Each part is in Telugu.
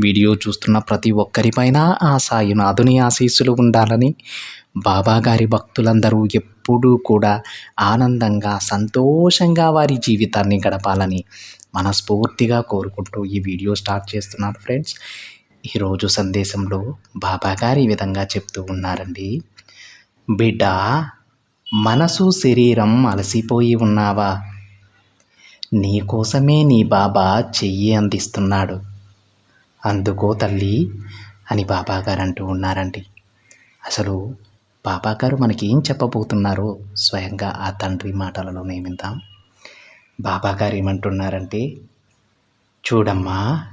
వీడియో చూస్తున్న ప్రతి ఒక్కరిపైన ఆ సాయినాథుని ఆశీస్సులు ఉండాలని బాబా గారి భక్తులందరూ ఎప్పుడూ కూడా ఆనందంగా సంతోషంగా వారి జీవితాన్ని గడపాలని మనస్ఫూర్తిగా కోరుకుంటూ ఈ వీడియో స్టార్ట్ చేస్తున్నాను ఫ్రెండ్స్. ఈరోజు సందేశంలో బాబాగారు ఈ విధంగా చెప్తూ ఉన్నారండి. బిడ్డ మనసు శరీరం అలసిపోయి ఉన్నావా? నీకోసమే నీ బాబా చెయ్యి అందిస్తున్నాడు. అందుకో తల్లి అని బాబాగారు అంటూ ఉన్నారండి. అసలు బాబాగారు మనకి ఏం చెప్పబోతున్నారో స్వయంగా ఆ తండ్రి మాటలలోనే విందాం బాబాగారు ఏమంటున్నారంటే చూడమ్మా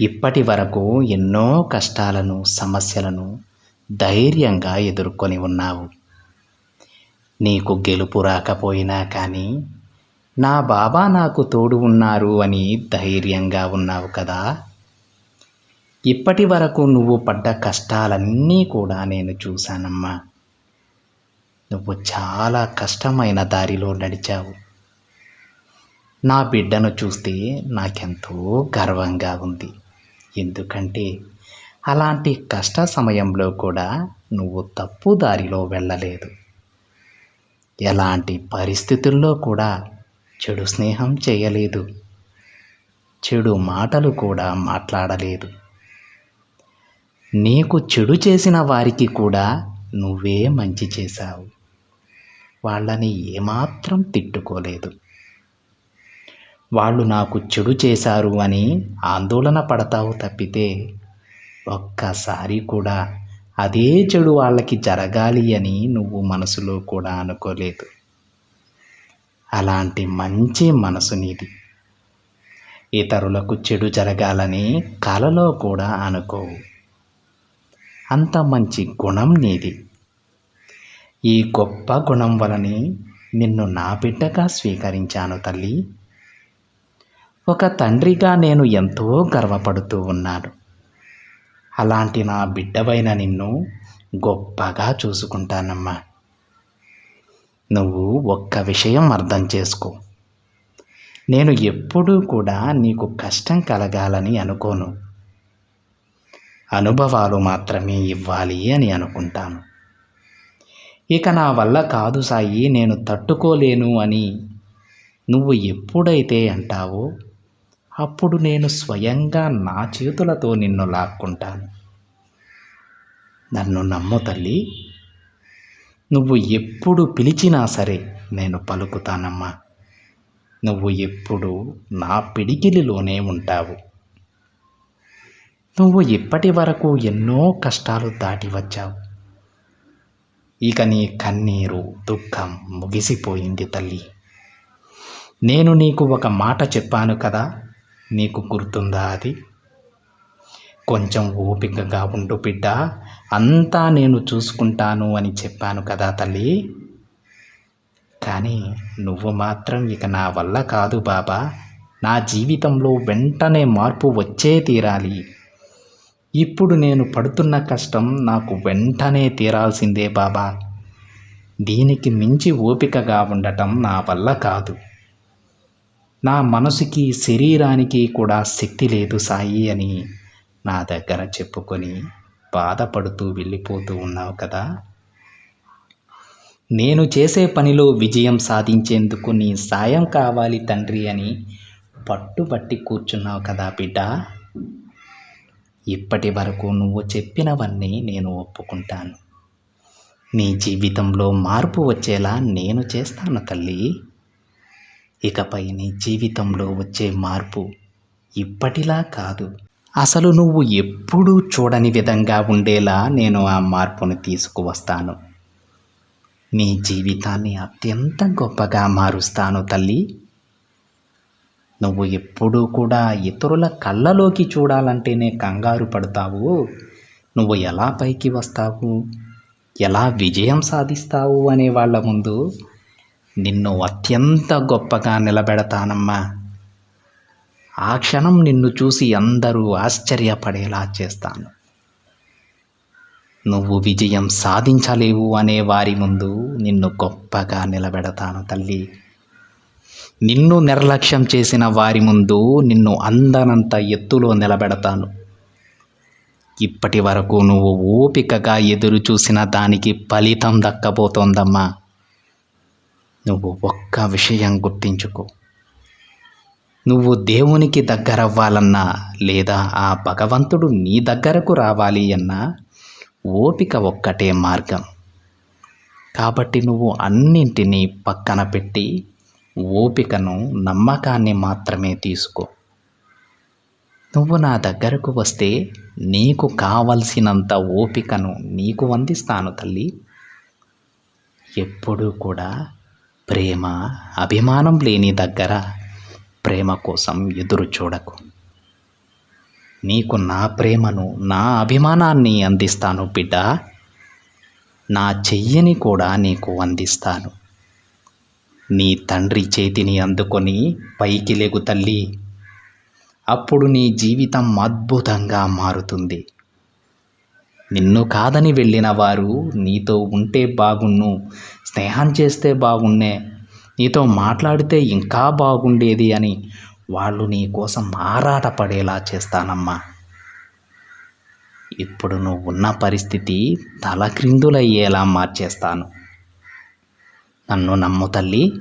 ఇప్పటి వరకు ఎన్నో కష్టాలను సమస్యలను ధైర్యంగా ఎదుర్కొని ఉన్నావు. నీకు గెలుపు రాకపోయినా కానీ నా బాబా నాకు తోడు ఉన్నారు అని ధైర్యంగా ఉన్నావు కదా. ఇప్పటి వరకు నువ్వు పడ్డ కష్టాలన్నీ కూడా నేను చూశానమ్మా. నువ్వు చాలా కష్టమైన దారిలో నడిచావు. నా బిడ్డను చూస్తే నాకెంతో గర్వంగా ఉంది. ఎందుకంటే అలాంటి కష్ట సమయంలో కూడా నువ్వు తప్పు దారిలో వెళ్ళలేదు. ఎలాంటి పరిస్థితుల్లో కూడా చెడు స్నేహం చేయలేదు. చెడు మాటలు కూడా మాట్లాడలేదు. నీకు చెడు చేసిన వారికి కూడా నువ్వే మంచి చేశావు. వాళ్ళని ఏమాత్రం తిట్టుకోలేదు. వాళ్ళు నాకు చెడు చేశారు అని ఆందోళన పడతావు తప్పితే ఒక్కసారి కూడా అదే చెడు వాళ్ళకి జరగాలి అని నువ్వు మనసులో కూడా అనుకోలేదు. అలాంటి మంచి మనసు నీది. ఇతరులకు చెడు జరగాలని కలలో కూడా అనుకోవు. అంత మంచి గుణం నీది. ఈ గొప్ప గుణం వలని నిన్ను నా బిడ్డగా స్వీకరించాను తల్లి. ఒక తండ్రిగా నేను ఎంతో గర్వపడుతూ ఉన్నాను. అలాంటి నా బిడ్డవైన నిన్ను గొప్పగా చూసుకుంటానమ్మా. నువ్వు ఒక్క విషయం అర్థం చేసుకో. నేను ఎప్పుడూ కూడా నీకు కష్టం కలగాలని అనుకోను. అనుభవాలు మాత్రమే ఇవ్వాలి అని అనుకుంటాను. ఇక నా వల్ల కాదు సాయి నేను తట్టుకోలేను అని నువ్వు ఎప్పుడైతే అంటావో అప్పుడు నేను స్వయంగా నా చేతులతో నిన్ను లాక్కుంటాను. నన్ను నమ్ము తల్లి. నువ్వు ఎప్పుడు పిలిచినా సరే నేను పలుకుతానమ్మా. నువ్వు ఎప్పుడు నా పిడికిలిలోనే ఉంటావు. నువ్వు ఇప్పటి వరకు ఎన్నో కష్టాలు దాటి వచ్చావు. ఇక నీ కన్నీరు దుఃఖం ముగిసిపోయింది తల్లి. నేను నీకు ఒక మాట చెప్పాను కదా నీకు గుర్తుందా అది? కొంచెం ఓపికగా ఉండు బిడ్డ అంతా నేను చూసుకుంటాను అని చెప్పాను కదా తల్లి. కానీ నువ్వు మాత్రం ఇక నా వల్ల కాదు బాబా. నా జీవితంలో వెంటనే మార్పు వచ్చే తీరాలి. ఇప్పుడు నేను పడుతున్న కష్టం నాకు వెంటనే తీరాల్సిందే బాబా. దీనికి మించి ఓపికగా ఉండటం నా వల్ల కాదు. నా మనసుకి శరీరానికి కూడా శక్తి లేదు సాయి అని నా దగ్గర చెప్పుకొని బాధపడుతూ వెళ్ళిపోతూ ఉన్నావు కదా. నేను చేసే పనిలో విజయం సాధించేందుకు నీ సాయం కావాలి తండ్రి అని పట్టుబట్టి కూర్చున్నావు కదా బిడ్డ. ఇప్పటి వరకు నువ్వు చెప్పినవన్నీ నేను ఒప్పుకుంటాను. నీ జీవితంలో మార్పు వచ్చేలా నేను చేస్తాను తల్లి. ఇకపై నీ జీవితంలో వచ్చే మార్పు ఇప్పటిలా కాదు. అసలు నువ్వు ఎప్పుడూ చూడని విధంగా ఉండేలా నేను ఆ మార్పును తీసుకువస్తాను. నీ జీవితాన్ని అత్యంత గొప్పగా మారుస్తాను తల్లి. నువ్వు ఎప్పుడూ కూడా ఇతరుల కళ్ళలోకి చూడాలంటేనే కంగారు పడతావు. నువ్వు ఎలా పైకి వస్తావు? ఎలా విజయం సాధిస్తావు అనే వాళ్ళ ముందు నిన్ను అత్యంత గొప్పగా నిలబెడతానమ్మా. ఆ క్షణం నిన్ను చూసి అందరూ ఆశ్చర్యపడేలా చేస్తాను. నువ్వు విజయం సాధించలేవు అనే వారి ముందు నిన్ను గొప్పగా నిలబెడతాను తల్లి. నిన్ను నిర్లక్ష్యం చేసిన వారి ముందు నిన్ను అందనంత ఎత్తులో నిలబెడతాను. ఇప్పటి వరకు నువ్వు ఓపికగా ఎదురు చూసిన దానికి ఫలితం దక్కబోతోందమ్మా. నువ్వు ఒక్క విషయం గుర్తించుకో. నువ్వు దేవునికి దగ్గరవ్వాలన్నా లేదా ఆ భగవంతుడు నీ దగ్గరకు రావాలి అన్నా ఓపిక ఒక్కటే మార్గం. కాబట్టి నువ్వు అన్నింటినీ పక్కన పెట్టి ఓపికను నమ్మకాన్ని మాత్రమే తీసుకో. నువ్వు నా దగ్గరకు వస్తే నీకు కావలసినంత ఓపికను నీకు అందిస్తాను తల్లి. ఎప్పుడూ కూడా ప్రేమ అభిమానం లేని దగ్గర ప్రేమ కోసం ఎదురు చూడకు. నీకు నా ప్రేమను నా అభిమానాన్ని అందిస్తాను బిడ్డ. నా చెయ్యని కూడా నీకు అందిస్తాను. నీ తండ్రి చేతిని అందుకొని పైకి లేగు తల్లి. అప్పుడు నీ జీవితం అద్భుతంగా మారుతుంది. నిన్ను కాదని వెళ్ళిన వారు నీతో ఉంటే బాగున్ను స్నేహం చేస్తే బాగున్నే నీతో మాట్లాడితే ఇంకా బాగుండేది అని వాళ్ళు నీ కోసం ఆరాటపడేలా చేస్తానమ్మా. ఇప్పుడు నువ్వు ఉన్న పరిస్థితి తలక్రిందులయ్యేలా మార్చేస్తాను. నన్ను నమ్ము తల్లి.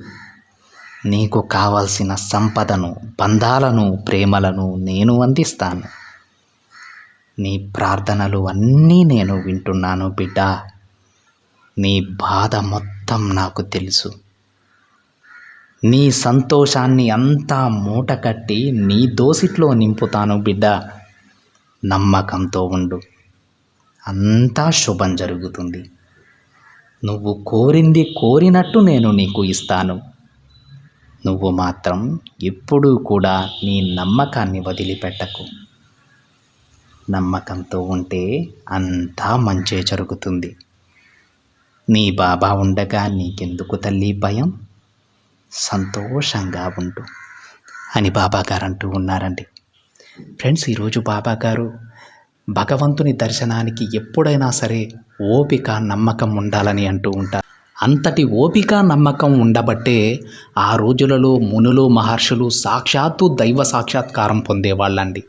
నీకు కావలసిన సంపదను బంధాలను ప్రేమలను నేను అందిస్తాను. నీ ప్రార్థనలు అన్నీ నేను వింటున్నాను బిడ్డ. నీ బాధ మొత్తం నాకు తెలుసు. నీ సంతోషాన్ని అంతా మూట కట్టి నీ దోసిట్లో నింపుతాను బిడ్డ. నమ్మకంతో ఉండు. అంతా శుభం జరుగుతుంది. నువ్వు కోరింది కోరినట్టు నేను నీకు ఇస్తాను. నువ్వు మాత్రం ఎప్పుడూ కూడా నీ నమ్మకాన్ని వదిలిపెట్టకు. నమ్మకంతో ఉంటే అంతా మంచే జరుగుతుంది. నీ బాబా ఉండగా నీకెందుకు తల్లి భయం? సంతోషంగా ఉండు అని బాబాగారు అంటూ ఉన్నారండి. ఫ్రెండ్స్ ఈరోజు బాబాగారు భగవంతుని దర్శనానికి ఎప్పుడైనా సరే ఓపిక నమ్మకం ఉండాలని అంటూ ఉంటారు. అంతటి ఓపిక నమ్మకం ఉండబట్టే ఆ రోజులలో మునులు మహర్షులు సాక్షాత్తు దైవ సాక్షాత్కారం పొందేవాళ్ళండి.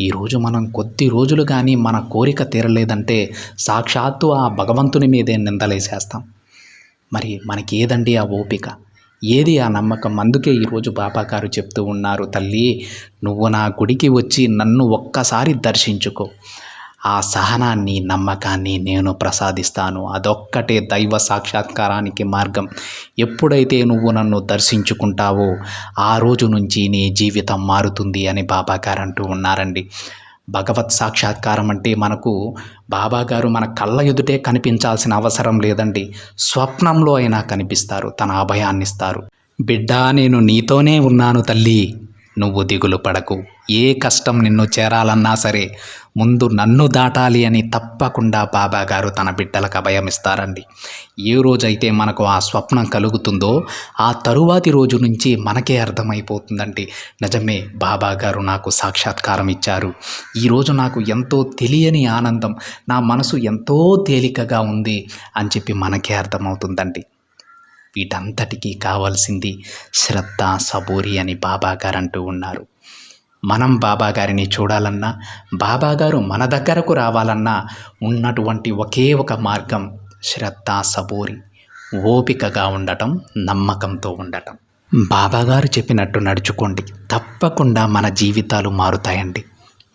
ఈరోజు మనం కొద్ది రోజులు కానీ మన కోరిక తీరలేదంటే సాక్షాత్తు ఆ భగవంతుని మీదే నిందలేసేస్తాం. మరి మనకి ఏదండి ఆ ఓపిక? ఏది ఆ నమ్మకం? అందుకే ఈరోజు బాబా గారు చెప్తూ ఉన్నారు తల్లి నువ్వు నా గుడికి వచ్చి నన్ను ఒక్కసారి దర్శించుకో. ఆ సహనాన్ని నమ్మకాన్ని నేను ప్రసాదిస్తాను. అదొక్కటే దైవ సాక్షాత్కారానికి మార్గం. ఎప్పుడైతే నువ్వు నన్ను దర్శించుకుంటావో ఆ రోజు నుంచి నీ జీవితం మారుతుంది అని బాబాగారు అంటూ ఉన్నారండి. భగవత్ సాక్షాత్కారం అంటే మనకు బాబా గారు మన కళ్ళ ఎదుటే కనిపించాల్సిన అవసరం లేదండి. స్వప్నంలో అయినా కనిపిస్తారు తన అభయాన్నిస్తారు. బిడ్డా బిడ్డ నేను నీతోనే ఉన్నాను తల్లి. నువ్వు దిగులు పడకు. ఏ కష్టం నిన్ను చేరాలన్నా సరే ముందు నన్ను దాటాలి అని తప్పకుండా బాబా గారు తన బిడ్డలకు అభయమిస్తారండి ఏ రోజైతే మనకు ఆ స్వప్నం కలుగుతుందో ఆ తరువాతి రోజు నుంచి మనకే అర్థమైపోతుందండి. నిజమే బాబా గారు నాకు సాక్షాత్కారం ఇచ్చారు. ఈరోజు నాకు ఎంతో తెలియని ఆనందం నా మనసు ఎంతో తేలికగా ఉంది అని చెప్పి మనకే అర్థమవుతుందండి. వీటంతటికీ కావాల్సింది శ్రద్ధ సబూరి అని బాబాగారు అంటూ ఉన్నారు. మనం బాబాగారిని చూడాలన్నా బాబాగారు మన దగ్గరకు రావాలన్నా ఉన్నటువంటి ఒకే ఒక మార్గం శ్రద్ధ సబూరి ఓపికగా ఉండటం నమ్మకంతో ఉండటం. బాబాగారు చెప్పినట్టు నడుచుకోండి. తప్పకుండా మన జీవితాలు మారుతాయండి.